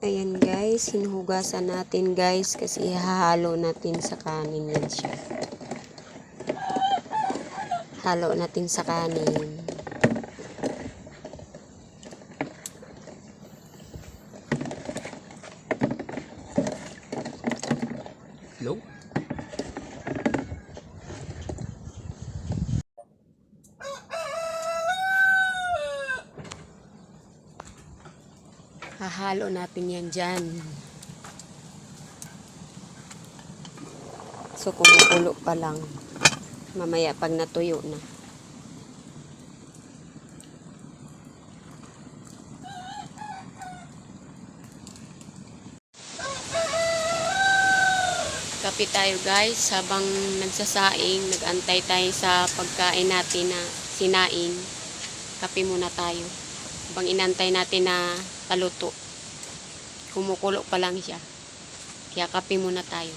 Ayan guys, hinuhugasan natin guys kasi ihahalo natin sa kanin yan siya. Halo natin sa kanin. Hello? Hahalo natin yan dyan. So, kumukulo pa lang. Mamaya pag natuyo na. Kape tayo guys habang nagsasaing, nagantay tayo sa pagkain natin na sinaing. Kape muna tayo. Habang inantay natin na paluto. Kumukulo pa lang siya. Kaya kape muna tayo.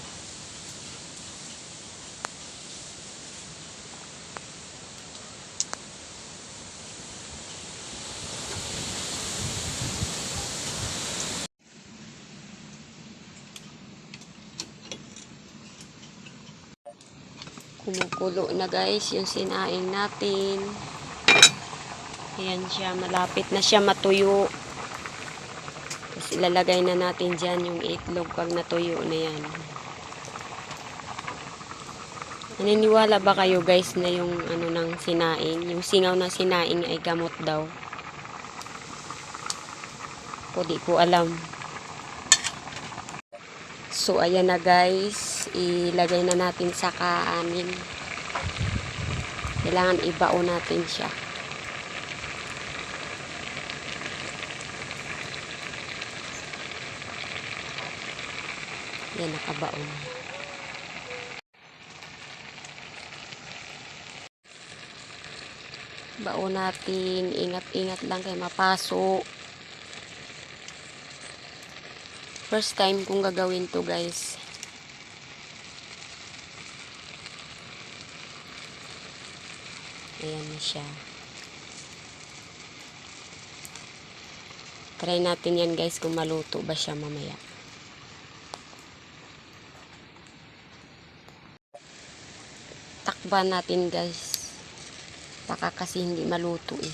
Kumukulo na guys yung sinaing natin. Ayan siya, malapit na siya matuyo. Tapos ilalagay na natin dyan yung itlog pag natuyo na yan. Naniniwala ba kayo guys na yung ano ng sinaing, yung singaw ng sinaing ay gamot daw? O ko alam. So ayan na guys, ilagay na natin sa kanin. Kailangan ibao natin siya. Yan, nakabaon. Baon natin. Ingat-ingat lang kay mapaso. First time kong gagawin to guys. Ayan na siya. Try natin yan guys kung maluto ba siya mamaya. Takpan natin guys? Baka kasi hindi maluto eh.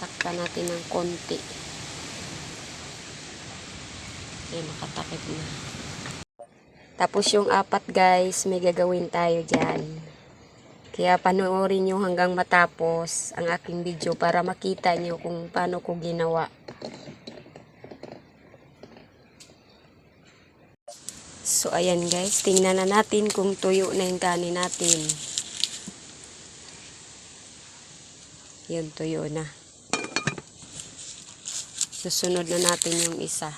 Takpan natin ng konti. Okay nakatakip na. Tapos yung apat guys may gagawin tayo dyan kaya panoorin nyo hanggang matapos ang aking video para makita nyo kung paano ko ginawa. So ayan guys, tingnan na natin kung tuyo na yung kanin natin. Yun, tuyo na. Susunod na natin yung isa.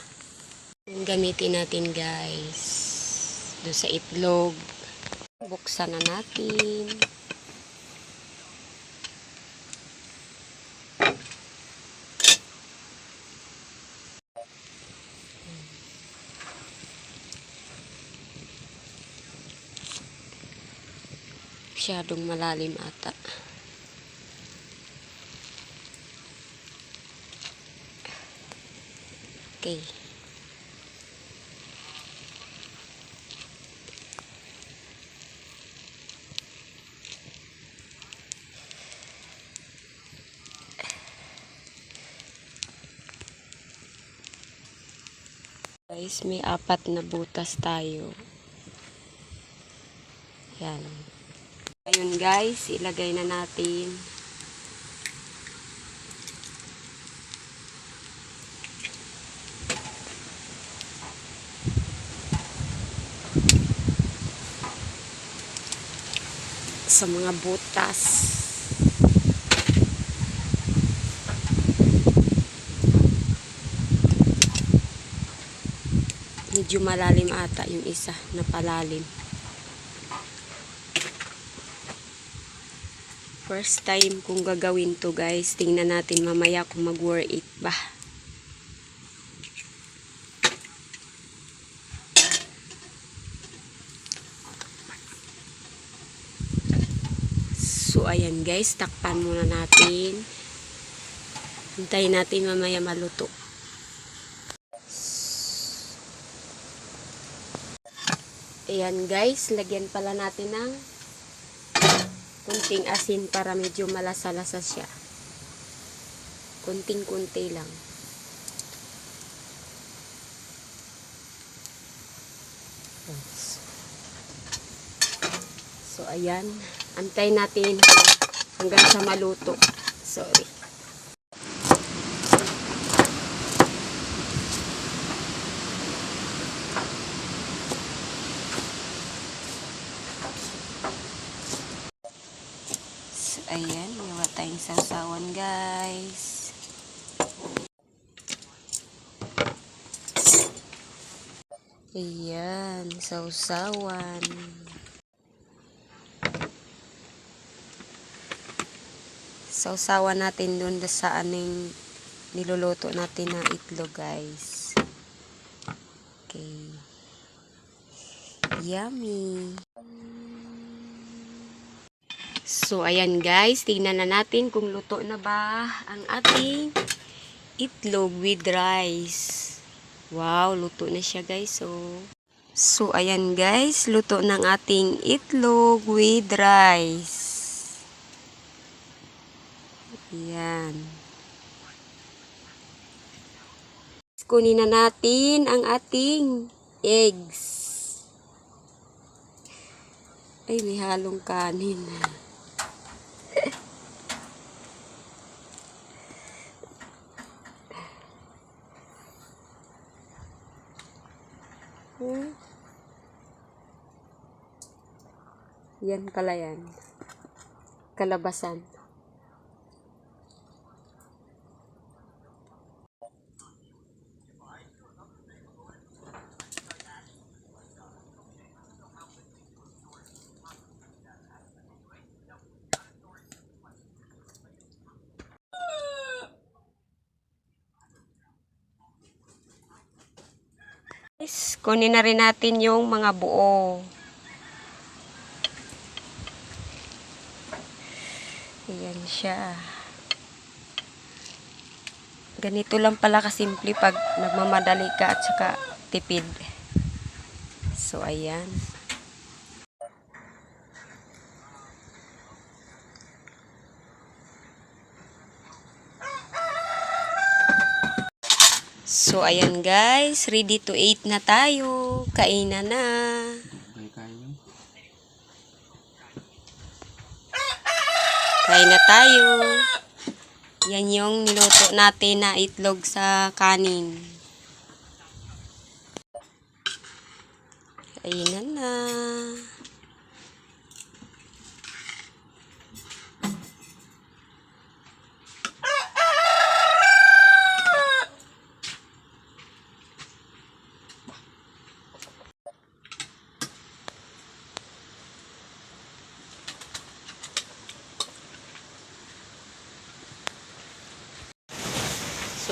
Yung gamitin natin guys. Doon sa itlog. Buksan na natin. Masyadong malalim ata. Okay. Guys, may apat na butas tayo. Yan. Ayun guys, ilagay na natin. Sa mga butas. Medyo malalim ata yung isa na palalim. First time kung gagawin to guys. Tingnan natin mamaya kung mag-worth it ba. So, ayan guys, takpan muna natin. Hintayin natin mamaya maluto. Ayan guys, lagyan pala natin ng kunting asin para medyo malasa-lasa siya. Kunting-kunti lang. So, ayan. Antay natin hanggang sa maluto. Sorry. So, ayan. Gawa tayong sasawan, guys. Ayan. Sausawan. Sausawan natin doon sa aning niluluto natin na itlog, guys. Okay. Yummy. So, ayan guys. Tingnan na natin kung luto na ba ang ating itlog with rice. Wow, luto na siya guys. So, so ayan guys. Luto ng ating itlog with rice. Ayan. Kunin na natin ang ating eggs. Ay, may halong kanin. Hmm. Yan pala yan. Kalabasan. Guys, Kunin na rin natin yung mga buo. Ayan siya. Ganito lang pala kasimple pag nagmamadali ka at saka tipid. So, ayan. So, ayan guys. Ready to eat na tayo. Kainan na. Kain na tayo. Yan yung niluto natin na itlog sa kanin. Kainan na.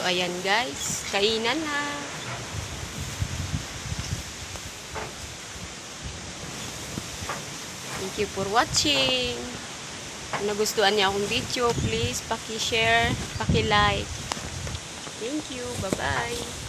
Ayan guys. Kainan na. Thank you for watching. Kung nagustuhan niyo akong video, please paki-share, paki-like. Thank you. Bye-bye.